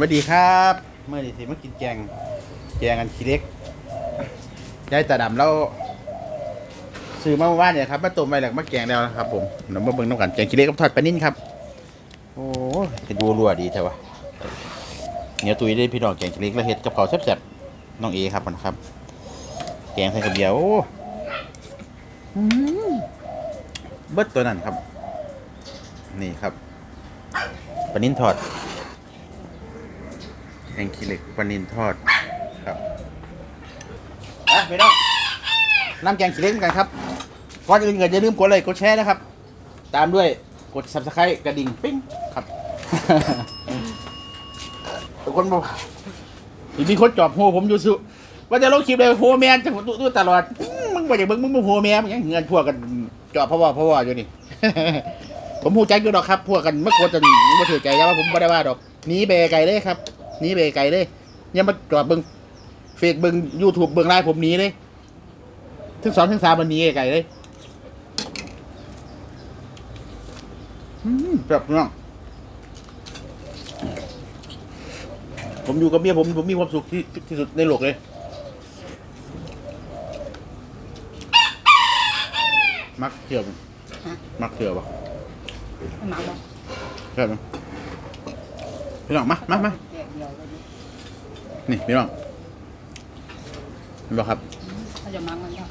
วัสดีครับเมื่อนี้สิมากินแกงแกงกันขี้เล็กยายตาดำเราซื้อมาเมื่อวานเนี่ยครับมาต้มไว้แล้วก็มาแกงแล้วนะครับผมเรามาเบิ่งน้ำกันแกงขี้เล็กกับทอดปลานิ่นครับ โอ้ยจะดูรัวดีใช่ปะเนี่ยตุยได้พี่น้องแกงขี้เล็กแล้วเฮ็ดกับเขาวแซ่บๆน้องเอครับนะครับ แกงใส่กับเบียร์โอ้อืมเบิดตัวนั้นครับ นี่ครับปลานิ่นทอด แกงขี้เล็กปลานินทอดครับอะไปน้องน้ำแกงขี้เหล็กเหมือนกันครับก่อนอื่นก็อย่าลืมกดไลค์กดแชร์นะครับ ตามด้วยกด subscribe กระดิ่งปิ้งครับ ทุกคนบอกมีคนจอบโหผมอยู่สุว่าจะลงคลิปเลยโหแมนจะผมตู้ตลอดอื้อมึงบ่อย่ากเบิ่งมึงมึงโหแมนมึงยังเงินพวกกันจอบเพราะว่าเพราะว่าอยู่นี่ ผมหูใจอยู่ดอกครับ พวกกันเมื่อควรจะมาถือใจแล้วว่าผมไม่ได้ว่าดอกหนีไปไกลเลยครับ หนีไปไกลเลยอยังมาจอดเบิ้งเฟซเบิ้งยูทูบเบิ้งไลน์ผมหนีเลยถึงสองถึงสามวันหนี้ไกลเลยอืมแบบน้องผมอยู่กับเมียผมผมมีความสุขที่ที่สุดในโลกเลยมักเที่ยวมั้ยมักเที่ยวปะหนักบ่ใช่ไหมพี่น้องมามามา แยกเดียวเลยดินี่พี่น้องเห็นบ่ครับถ้าจะมังมันก็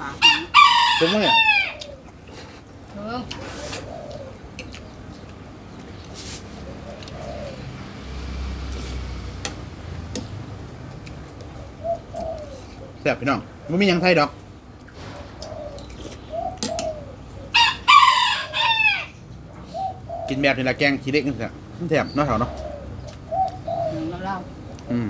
ปากผมว่าเนี่ยเพิ่งแซ่บพี่น้องมันมีหยังไทยดอกกินแบบนี้ละแกงขี้เล็กนี่แหละมันแซ่บเนาะเถาเนาะ หนึ่งแล้วเล่าอืม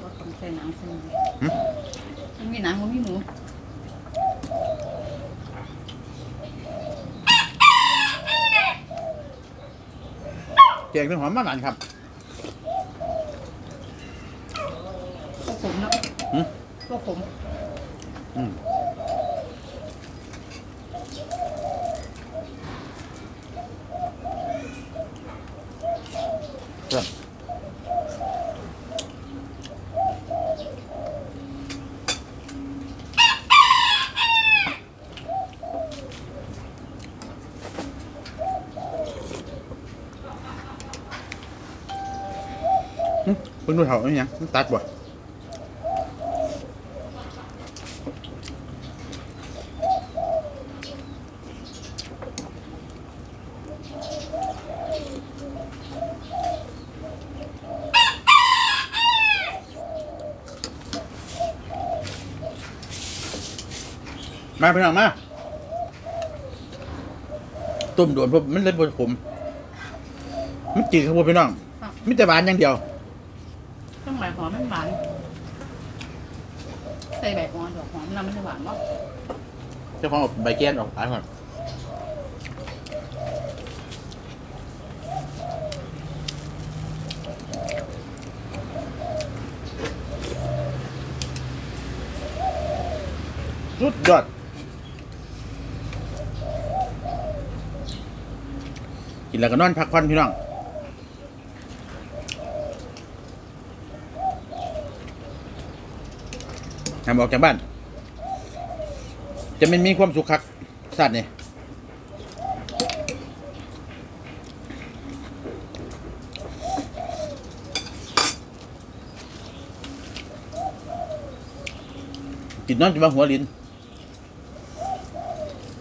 ว่าต้องใส่หนังใส่หมูหึมันมีหนังมันมีหมูแกงเป็นหอมมากหลานครับก็ขมเนาะหึก็ขมอืม เพิ่งดูเถาไม่ยังมันตัดบ่มาพี่น้องมาต้มด่วนเพราะมันเล่นบนขมมันจืดครับพวกพี่น้องมิแต่หวานอย่างเดียวต้อง ใบหอมมันหวานใส่ใบหอมดอกหอมแล้วมันหวานบ่เจ้าของเอาใบแก้นออกขายก่อนสุดยอดกินแล้วก็นอนพักผ่อนพี่น้อง ทำออกจากบ้าน จะไม่มีความสุขคักสัตว์นี่กินนอนจะมาหัวลิ้น